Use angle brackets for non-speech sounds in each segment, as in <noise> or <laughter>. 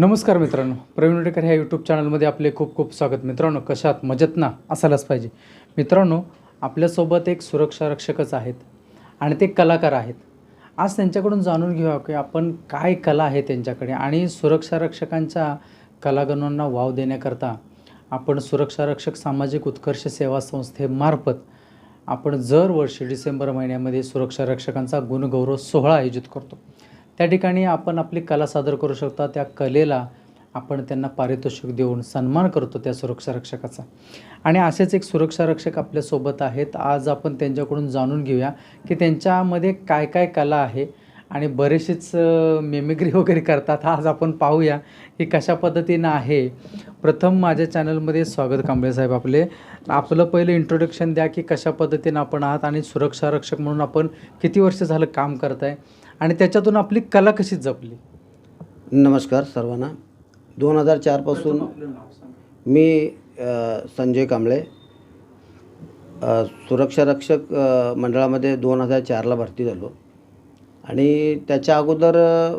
नमस्कार मित्रांनो. प्रवीण उडेकर ह्या यूट्यूब चॅनलमध्ये आपले खूप खूप स्वागत. मित्रांनो कशात मजेत ना? असायलाच पाहिजे. मित्रांनो आपल्यासोबत एक सुरक्षा रक्षकच आहेत आणि ते कलाकार आहेत. आज त्यांच्याकडून जाणून घेऊया की आपण काय कला आहे त्यांच्याकडे आणि सुरक्षा रक्षकांच्या कलागुणांना वाव देण्याकरता आपण सुरक्षा रक्षक सामाजिक उत्कर्ष सेवा संस्थेमार्फत आपण दरवर्षी डिसेंबर महिन्यामध्ये सुरक्षा रक्षकांचा गुणगौरव सोहळा आयोजित करतो. त्या ठिकाणी आपण आपली कला सादर करू शकता. त्या कलेला आपण त्यांना पारितोषिक देऊन सन्मान करतो त्या सुरक्षा रक्षकाचा आणि असेच एक सुरक्षा रक्षक आपल्यासोबत आहेत. आज आपण त्यांच्याकडून जाणून घेऊया की त्यांच्यामध्ये काय काय कला आहे आणि बरेचसेच मेमिक्री वगैरे करतात. आज आपण पाहूया की कशा पद्धतीनं आहे. प्रथम माझ्या चॅनलमध्ये स्वागत कांबळे साहेब आपले. आपलं पहिलं इंट्रोडक्शन द्या की कशा पद्धतीनं आपण आहात आणि सुरक्षा रक्षक म्हणून आपण किती वर्ष झालं काम करताय? आणि त्याच्यातून आपली कला कशी जपली? नमस्कार सर्वांना. दोन हजार चारपासून मी अ, संजय कांबळे अ, सुरक्षा रक्षक अ, मंडळामध्ये दोन हजार चारला भरती झालो. आणि त्याच्या अगोदर अ,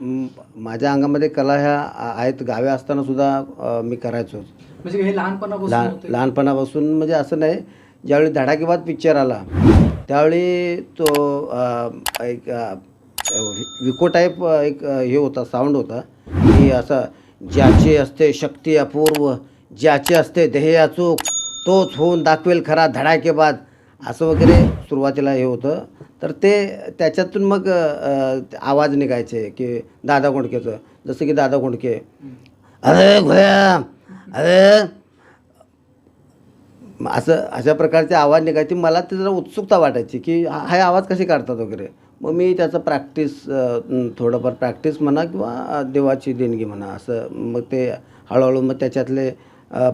म, माझ्या अंगामध्ये कला ह्या आ- आहेत. गावे असतानासुद्धा अ, मी करायचो. म्हणजे हे लहानपणापासून लहान होतं? लहानपणापासून म्हणजे असं नाही ज्यावेळी धडाकेबाद पिक्चर आला त्यावेळी तो अ, एक अ, विको टाईप एक हे होता साऊंड होता की असा ज्याचे असते शक्ती अपूर्व ज्याचे असते ध्येय अचूक तोच होऊन दाखवेल खरा धडाकेबाद असं वगैरे सुरुवातीला हे होतं. तर ते त्याच्यातून मग आवाज निघायचे की दादा कोंडकेचं जसं की दादा कोंडके अरे घोया अरे. मग असं अशा प्रकारचे आवाज निघायचे. मला ते जरा उत्सुकता वाटायची की हा आवाज कसे काढतात वगैरे. मग मी त्याचं प्रॅक्टिस थोडंफार प्रॅक्टिस म्हणा किंवा देवाची देणगी म्हणा असं मग ते हळूहळू मग त्याच्यातले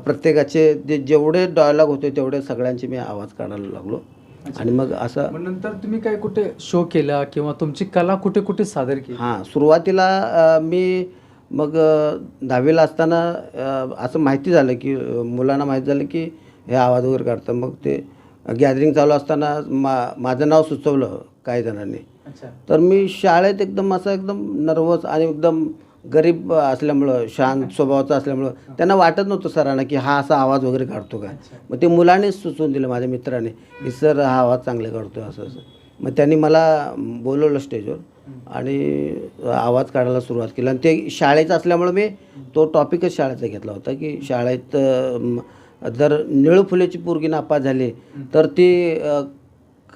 प्रत्येकाचे जे जेवढे डायलॉग होते तेवढे सगळ्यांचे मी आवाज काढायला लागलो. आणि मग असं नंतर तुम्ही काय कुठे शो केला किंवा तुमची कला कुठे कुठे सादर केली? हां सुरुवातीला मी मग दहावीला असताना असं माहिती झालं की मुलांना माहीत झालं की हे आवाज वगैरे काढतं मग ते गॅदरिंग चालू असताना मा माझं नाव सुचवलं काही जणांनी. तर मी शाळेत एकदम असं एकदम नर्वस आणि एकदम गरीब असल्यामुळं शांत स्वभावाचं असल्यामुळं त्यांना वाटत नव्हतं सरांना की हा असा आवाज वगैरे काढतो का. मग ते मुलांनीच सुचवून दिलं माझ्या मित्राने की सर हा आवाज चांगले काढतो असं असं. मग त्यांनी मला बोलवलं स्टेजवर आणि आवाज काढायला सुरुवात केली. आणि ते शाळेचं असल्यामुळं मी तो टॉपिकच शाळेचा घेतला होता की शाळेत जर निळू फुलेची पोरगी नापास झाली तर ती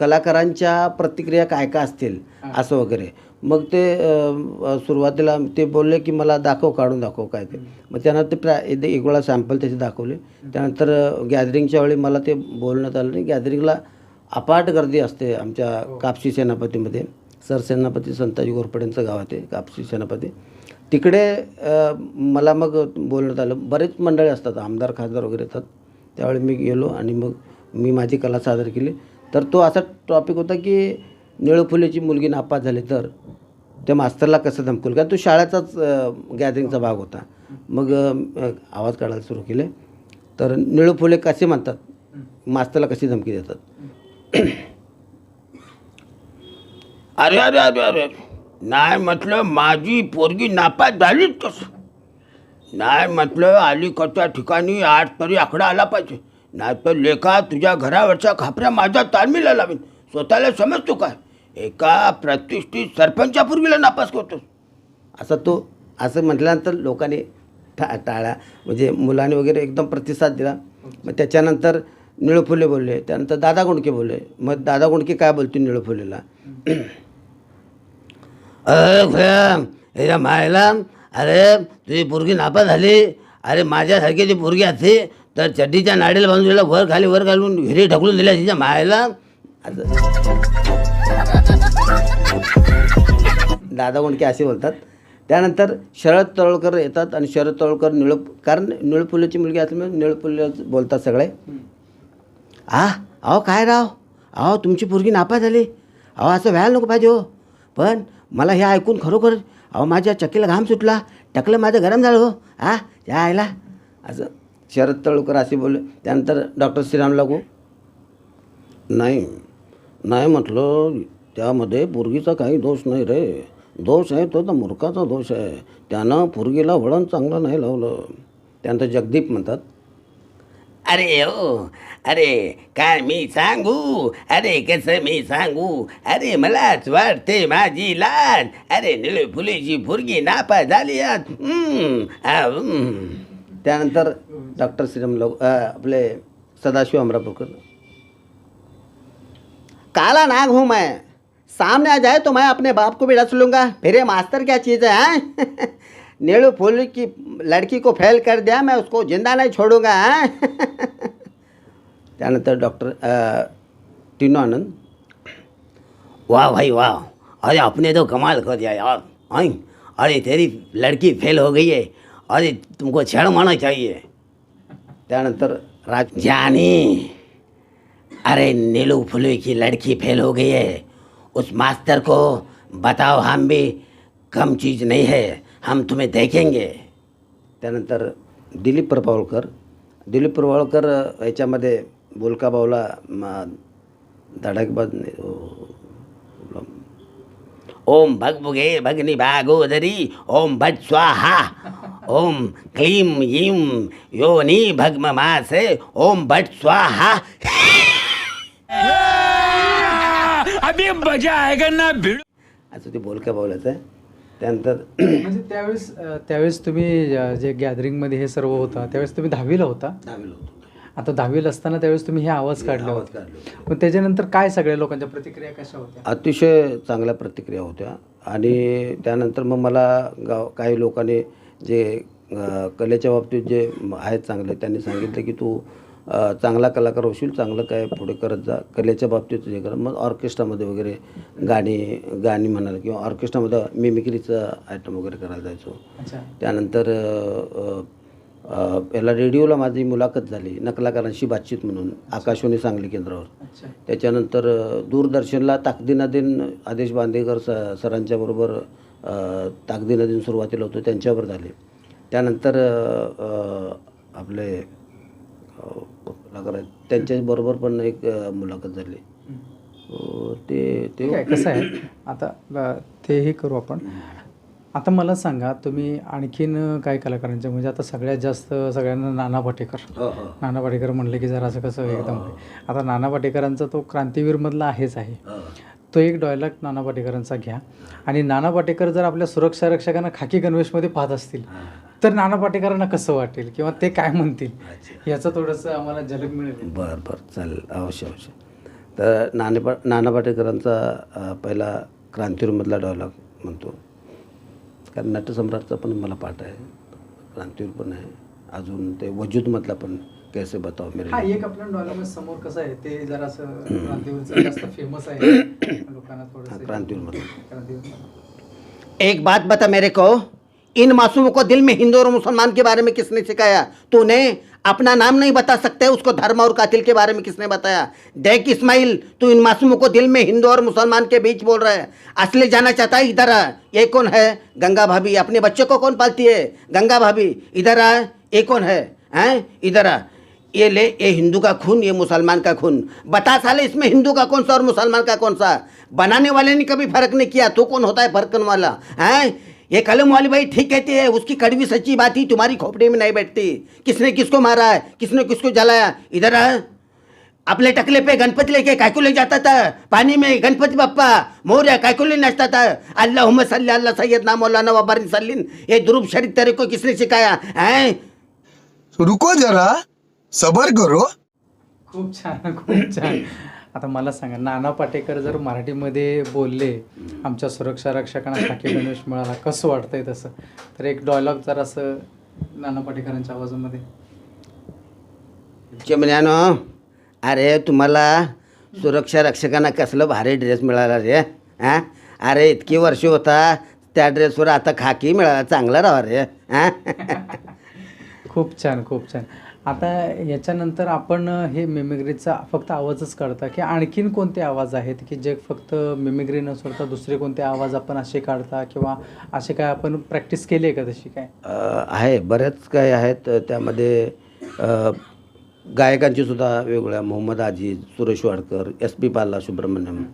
कलाकारांच्या प्रतिक्रिया काय काय असतील असं वगैरे. मग ते सुरुवातीला ते बोलले की मला दाखव काढून दाखव काय ते. मग त्यानंतर ते प्रा एक वेळा सॅम्पल त्याचे दाखवले. त्यानंतर गॅदरिंगच्या वेळी मला ते बोलण्यात आलं नाही. गॅदरिंगला अपाट गर्दी असते आमच्या कापसी सेनापतीमध्ये. सरसेनापती संताजी घोरपडेंचं गाव आहे ते कापसी सेनापती. तिकडे मला मग बोलण्यात आलं. बरेच मंडळी असतात आमदार खासदार वगैरे येतात. त्यावेळी मी गेलो आणि मग मी माझी कला सादर केली. तर तो असा टॉपिक होता की निळू फुलेची मुलगी नापास झाली तर त्या मास्तरला कसं धमकवलं कारण तो शाळेचाच गॅदरिंगचा भाग होता. मग आवाज काढायला सुरू केले. तर निळू फुले कसे म्हणतात? मास्तरला कशी धमकी देतात? <clears throat> अरे अरे अरे अरे नाही म्हटलं माझी पोरगी नापास झालीच. कसं नाही म्हटलं अलीकडच्या ठिकाणी आठ तरी आकडा आला पाहिजे. नाहीतर लेखा तुझ्या घरावरच्या खापऱ्या माझ्या तालमीला लावीन. स्वतःला समजतो काय? एका प्रतिष्ठित सरपंचापूर्वीला नापास करतोस. असं तो असं म्हटल्यानंतर लोकांनी टा टाळ्या म्हणजे मुलांनी वगैरे एकदम प्रतिसाद दिला. मग त्याच्यानंतर निळफुले बोलले. त्यानंतर दादा गुंडके बोलले. मग दादा गुंडके काय बोलतो निळफुलेला? अरे मायला. अरे तुझी पोरगी नापास झाली. अरे माझ्यासारखी जी पोरगी असते तर चड्डीच्या नाडीला बांधून तिला वर खाली वर घालून हिरे ढकलून दिल्या तिच्या मायला. दादा गुंडके असे बोलतात. त्यानंतर शरद तळवळकर येतात आणि शरद तळवळकर निळ कारण निळपुल्याची मुलगी असल्यामुळे निळपुले बोलतात सगळे. आ अहो काय राव? अहो तुमची पोरगी नापा झाली. अहो असं व्हायला नको पाहिजे हो. पण मला हे ऐकून खरोखर अहो माझ्या चक्कीला घाम सुटला. टकलं माझं गरम झालं हो. आ या आयला असं. शरद तळुकर असे बोलले. त्यानंतर डॉक्टर श्रीराम लागू. नाही नाही म्हटलं त्यामध्ये पोरगीचा काही दोष नाही रे. दोष आहे तो तर मूर्खाचा दोष आहे. त्यानं पोरगीला वळण चांगलं नाही लावलं. त्यानंतर जगदीप म्हणतात अरे हो अरे काय मी सांगू? अरे कसं मी सांगू? अरे मलाच वाटते माझी लाज. अरे निळे फुलेची फुरगी नापा झाली आज. त्यानंतर डॉक्टर श्रीराम लव अ, आपले सदाशिव अमरापूरकर. काला नाग हूँ मैं. सामने आ जाए तो मैं अपने बाप को भी डस लूँगा. फिर मास्टर क्या चीज़ है हैं? <laughs> नीलू फूल की लड़की को फेल कर दिया मैं उसको ज़िंदा नहीं छोड़ूँगा हैं? <laughs> त्यानंतर डॉक्टर टिनो आनंद. वाह भाई वाह. अरे अपने तो कमाल कर दिया यार? अरे तेरी लड़की फेल हो गई है. अरे तुमको छेड़ माना चाहिए। त्यानंतर राज जानी अरे नीलू फुले की लड़की फेल हो गई है। उस मास्टर को बताओ हम भी कम चीज़ नहीं है हम तुम्हें देखेंगे। त्यानंतर दिलीप प्रभावळकर दिलीप प्रभावळकर याच्यामध्ये बोलका बावला धडाकेबाज नाही, भग ओम भगभुगे भगनी भागोदरी ओम भट स्वाहा ओम क्लीम यीम योनि भग्म मासे ओम भट स्वाहा। असं ते बोलक्या बावल्याचं आहे. त्यानंतर म्हणजे त्यावेळेस त्यावेळेस तुम्ही जे गॅदरिंगमध्ये हे सर्व होता त्यावेळेस तुम्ही दहावीला होता? दहावीला होतो. आता दहावीला असताना त्यावेळेस तुम्ही हे आवाज काढले आवाज होते. काढले. पण त्याच्यानंतर काय सगळ्या लोकांच्या प्रतिक्रिया कशा होत्या? अतिशय चांगल्या प्रतिक्रिया होत्या. आणि त्यानंतर मग मला गाव काही लोकांनी जे कलेच्या बाबतीत जे आहेत चांगले त्यांनी सांगितलं की तू चांगला कलाकार होशील चांगलं काय पुढे करत जा. कलेच्या बाबतीत हे कर. मग ऑर्केस्ट्रामध्ये वगैरे गाणी गाणी म्हणाल किंवा ऑर्केस्ट्रामध्ये मिमिक्रीचं आयटम वगैरे करायला जायचो. त्यानंतर याला रेडिओला माझी मुलाखत झाली नकलाकारांशी बातचीत म्हणून आकाशवाणी सांगली केंद्रावर. त्याच्यानंतर दूरदर्शनला ताकदीना दिन आदेश बांदेकर स सरांच्या ताकदीना दिन सुरुवातीला होतो त्यांच्यावर झाले. त्यानंतर आपले कलाकार आहेत त्यांच्याबरोबर पण एक मुलाखत झाली. ते ते कसं आहे? आता तेही करू आपण. आता मला सांगा तुम्ही आणखीन काय कलाकारांचे म्हणजे आता सगळ्यात जास्त सगळ्यांना नाना पाटेकर. हो हो. नाना पाटेकर म्हणले की जरा असं कसं एकदम आता नाना पाटेकरांचा तो क्रांतीवीरमधला आहेच आहे. हो. तो एक डॉयलॉग नाना पाटेकरांचा घ्या. आणि नाना पाटेकर जर आपल्या सुरक्षा रक्षकांना खाकी गणवेशमध्ये पाहत असतील तर नाना पाटेकरांना कसं वाटेल किंवा ते काय म्हणतील याचं थोडंसं आम्हाला झलक मिळेल. बरं बरं. चालेल. अवश्य अवश्य. तर नाणे पा नाना पाटेकरांचा पहिला क्रांतीवीरमधला डायलॉग म्हणतो. कारण नटसम्राटचा पण मला पाठ आहे. क्रांतीवीर पण आहे. अजून ते वजूदमधला पण कैसे बताव मेरे हा एक आपल्या डॉयलॉग समोर कसं आहे ते जरा असं क्रांतीवीरचं जास्त फ़ेमस आहे. लोकांना थोडंसं क्रांतीवीरमधलं क्रांतीवीर एक बात बता मेरे को इन मासूमों को दिल में हिंदू और मुसलमान के बारे में किसने सिखाया? तूने अपना नाम नहीं बता सकते उसको धर्म और कातिल के बारे में किसने बताया? देख इस्माइल तू इन मासूमों को दिल में हिंदू और मुसलमान के बीच बोल रहा है। असली जाना चाहता है इधर आ। ये कौन है? गंगा भाभी अपने बच्चे को कौन पालती है? गंगा भाभी इधर आ। ये कौन है? हैं? इधर आ। ये ले, ये हिंदू का खून, ये मुसलमान का खून। बता साले, इसमें हिंदू का कौन सा और मुसलमान का कौन सा? बनाने वाले ने कभी फ़र्क नहीं किया तो कौन होता है फ़र्क वाला? हैं? ये कलम वाली भाई ठीक कहती है, उसकी कड़वी सच्ची बात ही तुम्हारी खोपड़ी में नहीं बैठती। किसने किसको मारा है? किसने किसको जलाया? इधर अपने टकले पे गणपति लेके कायको ले जाता था। पानी में गणपति बप्पा, मोर कायको ले नाचता था। अल्लाह सल्ली सैयद ना मौलाना वबारिन ये दुरूप शरीफ तेरे को किसने सिखाया? है? रुको जरा। सबर करो? खूप छान खूप छान. आता मला सांगा नाना पाटेकर जर मराठीमध्ये बोलले आमच्या सुरक्षा रक्षकांना खाकी गणवेश मिळाला कसं वाटतंय तसं? तर एक डायलॉग जर असं नाना पाटेकरांच्या आवाजामध्ये. चिमण्यानो अरे तुम्हाला सुरक्षा रक्षकांना कसलं भारी ड्रेस मिळाला रे हां? अरे इतकी वर्ष होता त्या ड्रेसवर आता खाकी मिळाला चांगला राहा रे हां? खूप छान खूप छान. आता याच्यानंतर आपण हे मिमिक्रीचा फक्त आवाजच काढता की आणखीन कोणते आवाज आहेत की जे फक्त मिमिक्री न सोडता दुसरे कोणते आवाज आपण असे काढता किंवा असे काय आपण प्रॅक्टिस केली आहे का तशी काय? आहे. बऱ्याच काही आहेत. त्यामध्ये गायकांची सुद्धा वेगवेगळ्या. Mohammed Aziz Suresh Wadkar S P Balasubrahmanyam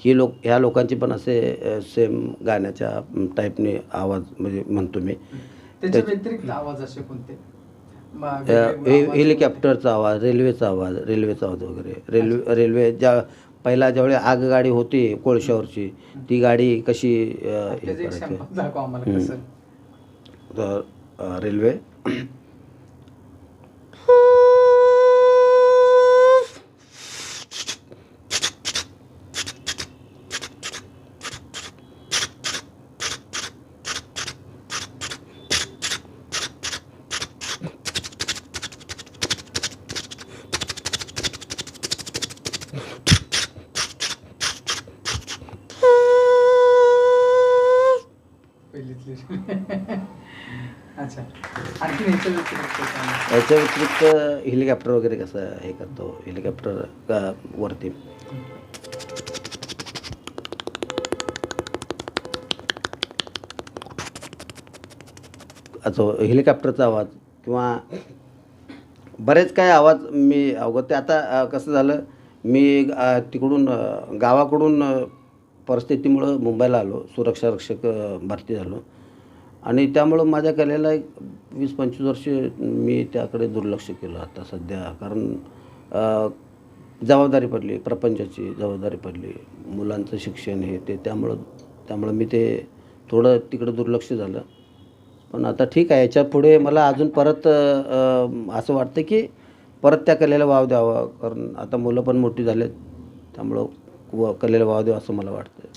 ही लोक ह्या लोकांचे पण असे सेम गाण्याच्या टाईपने आवाज म्हणजे म्हणतो मी. त्याच्या व्यतिरिक्त आवाज असे कोणते? हेलिकॉप्टरचा आवाज रेल्वेचा आवाज रेल्वेचा आवाज वगैरे. रेल्वे रेल्वे ज्या पहिला ज्यावेळी आगगाडी होती कोळशावरची ती गाडी कशी हे करायची? तर रेल्वे आणखी याच्या व्यतिरिक्त याच्या व्यतिरिक्त हेलिकॉप्टर वगैरे कसं हे करतो? हेलिकॉप्टर वरती. असो हेलिकॉप्टरचा आवाज किंवा बरेच काय आवाज मी अवगत ते आता कसं झालं मी तिकडून गावाकडून परिस्थितीमुळं मुंबईला आलो. सुरक्षा रक्षक भरती झालो. आणि त्यामुळं माझ्या कलेला एक वीस पंचवीस वर्ष मी त्याकडे दुर्लक्ष केलं आता सध्या. कारण जबाबदारी पडली प्रपंचाची जबाबदारी पडली मुलांचं शिक्षण हे ते त्यामुळं त्यामुळं मी ते थोडं तिकडं दुर्लक्ष झालं. पण आता ठीक आहे याच्यापुढे मला अजून परत असं वाटतं की परत त्या कलेला वाव द्यावा. कारण आता मुलं पण मोठी झालेत त्यामुळं व कलेला वाव द्यावा असं मला वाटतं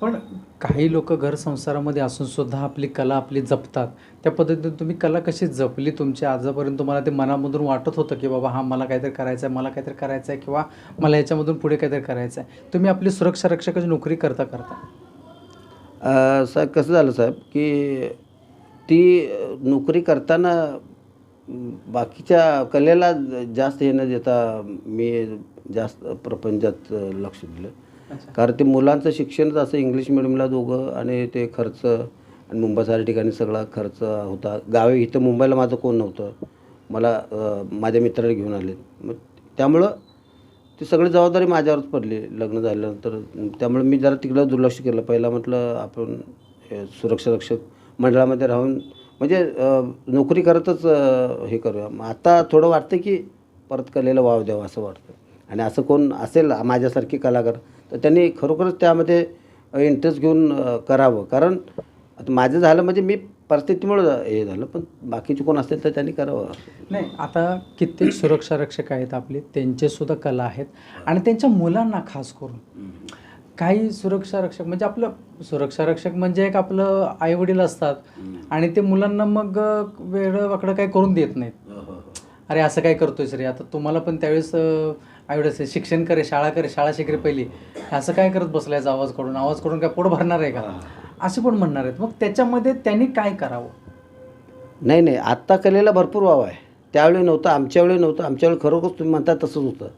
पण काही लोक घर संसारामध्ये असून सुद्धा आपली कला आपली जपतात. त्या पद्धतीने तुम्ही कला कशी जपली तुमच्या आजपर्यंत तुम्हाला ते मनामधून वाटत होतं की बाबा हा मला काहीतरी करायचं आहे मला काहीतरी करायचं आहे किंवा मला याच्यामधून पुढे काहीतरी करायचं आहे. तुम्ही आपली सुरक्षा रक्षकाची नोकरी करता करता. साहेब कसं झालं साहेब की ती नोकरी करताना बाकीच्या कलेला जास्त हे न देता मी जास्त प्रपंचात लक्ष दिलं. कारण ते मुलांचं शिक्षणच असं इंग्लिश मिडियमला दोघं आणि ते खर्च आणि मुंबईसारख्या ठिकाणी सगळा खर्च होता. गावी इथं मुंबईला माझं कोण नव्हतं. मला माझ्या मित्राने घेऊन आले. मग त्यामुळं ती सगळी जबाबदारी माझ्यावरच पडली लग्न झाल्यानंतर. त्यामुळे मी जरा तिकडं दुर्लक्ष केलं. पहिला म्हटलं आपण सुरक्षा रक्षक मंडळामध्ये राहून म्हणजे नोकरी करतच हे करूया. मग आता थोडं वाटतं की परत कलेला वाव द्यावा असं वाटतं. आणि असं कोण असेल माझ्यासारखे कलाकार तर त्यांनी खरोखरच त्यामध्ये इंटरेस्ट घेऊन करावं. कारण आता माझं झालं म्हणजे मी परिस्थितीमुळं हे झालं पण बाकीचे कोण असेल तर त्यांनी करावं. नाही आता कित्येक सुरक्षा रक्षक आहेत आपले त्यांचे सुद्धा कला आहेत. आणि त्यांच्या मुलांना खास करून. काही सुरक्षा रक्षक म्हणजे आपलं सुरक्षा रक्षक म्हणजे एक आपलं आईवडील असतात. आणि ते मुलांना मग वेगळं वाकडं काही करून देत नाहीत. अरे असं काय करतोयस रे? आता तुम्हाला पण त्यावेळेस आईवडील शिक्षण करे शाळा करे शाळा शिकरे पहिली. असं काय करत बसलायचं आवाज काढून आवाज काढून काय पोट भरणार आहे का? असे पण म्हणणार आहेत? मग त्याच्यामध्ये त्यांनी काय करावं? नाही नाही. आत्ता कलेला भरपूर वाव आहे. त्यावेळी नव्हतं आमच्या वेळी नव्हतं. आमच्या वेळी खरोखर तुम्ही म्हणता तसंच होतं.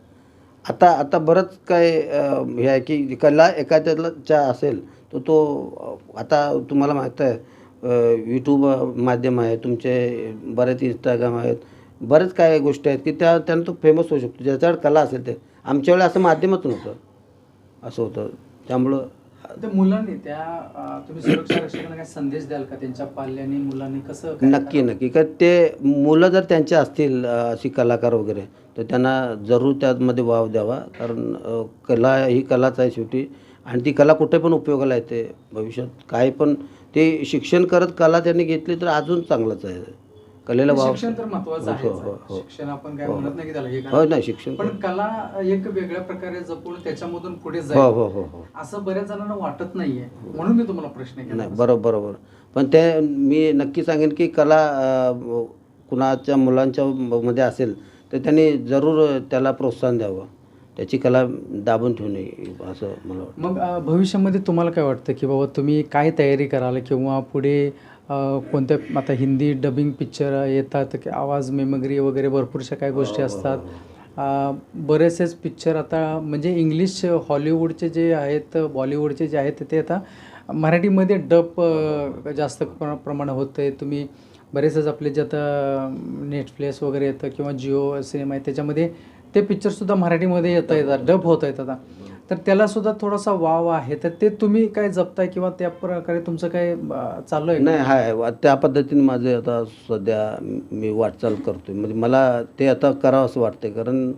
आता आता बरंच काय अं, हे आहे की कला एखाद्याच्या असेल तर तो अं, आता तुम्हाला माहीत आहे यूट्यूब माध्यम आहे तुमचे बरेच इंस्टाग्राम आहेत बरेच काय गोष्टी आहेत की त्या त्यानं तो फेमस होऊ शकतो. ज्याच्याकडे कला असेल ते. आमच्या वेळी असं माध्यमच नव्हतं असं होतं. त्यामुळं त्या मुलांनी त्या अं, तुम्ही सुरक्षा रक्षकांना काय संदेश द्याल का? त्यांच्या पाल्याने मुलांनी कसं काय नक्की नक्की. का ते मुलं जर त्यांचे असतील अशी कलाकार वगैरे तर त्यांना जरूर त्यामध्ये वाव द्यावा. कारण कला ही कलाच आहे शेवटी. आणि ती कला कुठे पण उपयोगाला येते. भविष्यात काही पण ते शिक्षण करत कला त्यांनी घेतली तर अजून चांगलंच आहे. कलेला वाव शिक्षण तर महत्वाचं हो, आहे. हो, हो. शिक्षण आपण काय हो, म्हणत नाही की त्याला हे हो. नाही शिक्षण पण कला एक वेगळ्या प्रकारे जपून त्याच्यामधून पुढे हो जाईल. हो हो हो असं बऱ्याच जणांना वाटत नाहीये. म्हणून मी तुम्हाला प्रश्न केला. नाही बरोबर बरोबर. पण ते मी नक्की सांगेन की कला अ, कुणाच्या मुलांच्या म- मध्ये असेल तर त्यांनी जरूर त्याला प्रोत्साहन द्यावं. त्याची कला दाबून ठेवू नये असं मला वाटतं. मग अं, भविष्यामध्ये तुम्हाला काय वाटतं की बाबा तुम्ही काय तयारी कराल किंवा पुढे कोणत्या आता हिंदी डबिंग पिक्चर येतात की आवाज मेमगरी वगैरे भरपूरशा काही गोष्टी असतात. अं, बरेचसेच पिक्चर आता म्हणजे इंग्लिश हॉलिवूडचे जे आहेत बॉलिवूडचे जे आहेत ते आता मराठीमध्ये डब जास्त प्र प्रमाणे होतं आहे तुम्ही बरेचसेच आपले जे आता नेटफ्लिक्स वगैरे येतं किंवा जिओ सिनेमा आहे त्याच्यामध्ये ते पिक्चरसुद्धा मराठीमध्ये येत आहेत डब होत आहेत आता तर त्यालासुद्धा थोडासा वाव आहे. तर ते तुम्ही काय जपताय किंवा त्या प्रकारे तुमचं काय अं, चालू आहे नाही हाय वा- त्या पद्धतीने माझे आता सध्या मी वाटचाल करतोय. म्हणजे मला ते आता करावं असं वाटतंय. कारण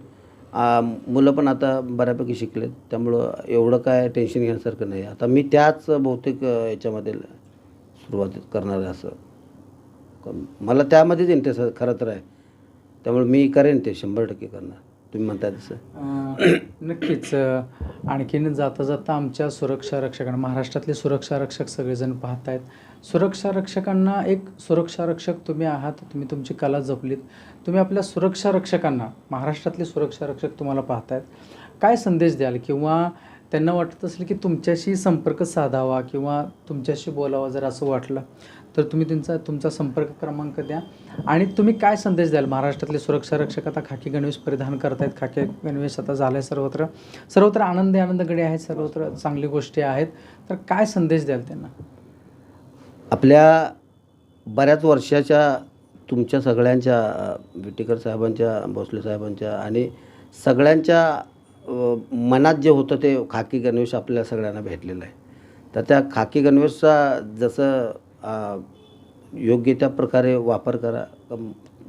आ, मुलं पण आता बऱ्यापैकी शिकलेत. त्यामुळं एवढं काय टेन्शन घेण्यासारखं नाही. आता मी त्याच बहुतेक अ, याच्यामध्ये सुरुवात करणार आहे असं. क- मला त्यामध्येच इंटरेस्ट खरं तर आहे. त्यामुळे मी करेन ते शंभर टक्के करणार. तुम्ही म्हणताय तसं. नक्कीच. आणखीन जाता जाता आमच्या सुरक्षा रक्षकांना महाराष्ट्रातले सुरक्षा रक्षक सगळेजण पाहत आहेत सुरक्षा रक्षकांना एक सुरक्षा रक्षक तुम्ही आहात तुम्ही तुमची कला जपलीत. तुम्ही आपल्या सुरक्षा रक्षकांना महाराष्ट्रातले सुरक्षा रक्षक तुम्हाला पाहतायत. काय संदेश द्याल? किंवा त्यांना वाटत असेल की तुमच्याशी संपर्क साधावा किंवा तुमच्याशी बोलावा जर असं वाटलं तर तुम्ही त्यांचा तुमचा संपर्क क्रमांक द्या. आणि तुम्ही काय संदेश द्याल? महाराष्ट्रातले सुरक्षा रक्षक आता खाकी गणवेश परिधान करतायत. खाकी गणवेश आता झाला आहे सर्वत्र. सर्वत्र आनंदी आनंदगडे आहेत सर्वत्र चांगली गोष्टी आहेत. तर काय संदेश द्याल त्यांना? आपल्या बऱ्याच वर्षाच्या तुमच्या सगळ्यांच्या विटेकर साहेबांच्या भोसले साहेबांच्या आणि सगळ्यांच्या मनात जे होतं ते खाकी गणवेश आपल्या सगळ्यांना भेटलेलं आहे. तर त्या खाकी गणवेशचा जसं योग्य त्या प्रकारे वापर करा.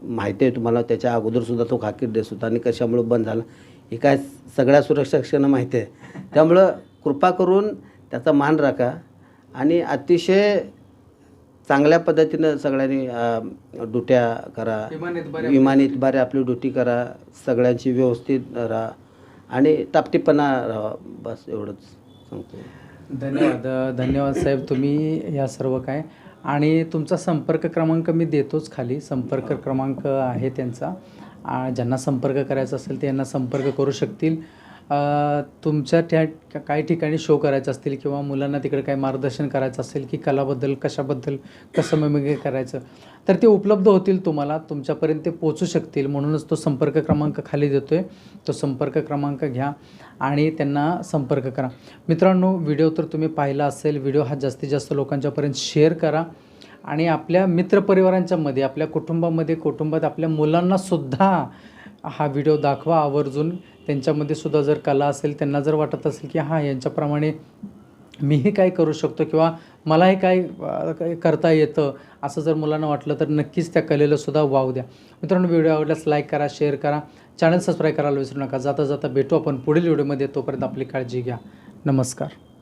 माहिती आहे तुम्हाला त्याच्या अगोदरसुद्धा तो खाकी ड्रेस होता आणि कशामुळं बंद झाला. हे काय सगळ्या सुरक्षकांना माहिती आहे. त्यामुळं कृपा करून त्याचा मान राखा आणि अतिशय चांगल्या पद्धतीनं सगळ्यांनी अ, ड्युट्या करा. विमानित बारे आपली ड्युटी करा. सगळ्यांची व्यवस्थित राहा आणि टापटीपणा राहा. बस एवढंच सांगतो धन्यवाद. धन्यवाद साहेब. तुम्ही या सर्व काय आणि तुमचा संपर्क क्रमांक मी देतोच खाली. संपर्क क्रमांक आहे त्यांचा. ज्यांना संपर्क करायचा असेल ते यांना संपर्क करू शकतील. तुमच्या त्या काही ठिकाणी शो करायचं असतील किंवा मुलांना तिकडे काही मार्गदर्शन करायचं असेल की कलाबद्दल कशाबद्दल कसं मेमगे करायचं तर ते उपलब्ध होतील तुम्हाला तुमच्यापर्यंत ते पोचू शकतील. म्हणूनच तो संपर्क क्रमांक खाली देतो आहे तो संपर्क क्रमांक घ्या आणि त्यांना संपर्क करा. मित्रांनो व्हिडिओ तर तुम्ही पाहिला असेल. व्हिडिओ हा जास्तीत जास्त लोकांच्यापर्यंत शेअर करा. आणि आपल्या मित्रपरिवारांच्यामध्ये आपल्या कुटुंबामध्ये कुटुंबात आपल्या मुलांनासुद्धा हा व्हिडिओ दाखवा आवर्जून. त्यांच्यामध्ये सुद्धा जर कला असेल त्यांना जर वाटत असेल की हां यांच्याप्रमाणे मीही काय करू शकतो किंवा मलाही काय करता येतं असं जर मुलांना वाटलं तर नक्कीच त्या कलेला सुद्धा वाव द्या. मित्रांनो व्हिडिओ आवडल्यास लाईक करा शेअर करा. चॅनल सबस्क्राईब करायला विसरू नका. जाता जाता भेटू आपण पुढील व्हिडिओमध्ये. तोपर्यंत आपली काळजी घ्या. नमस्कार.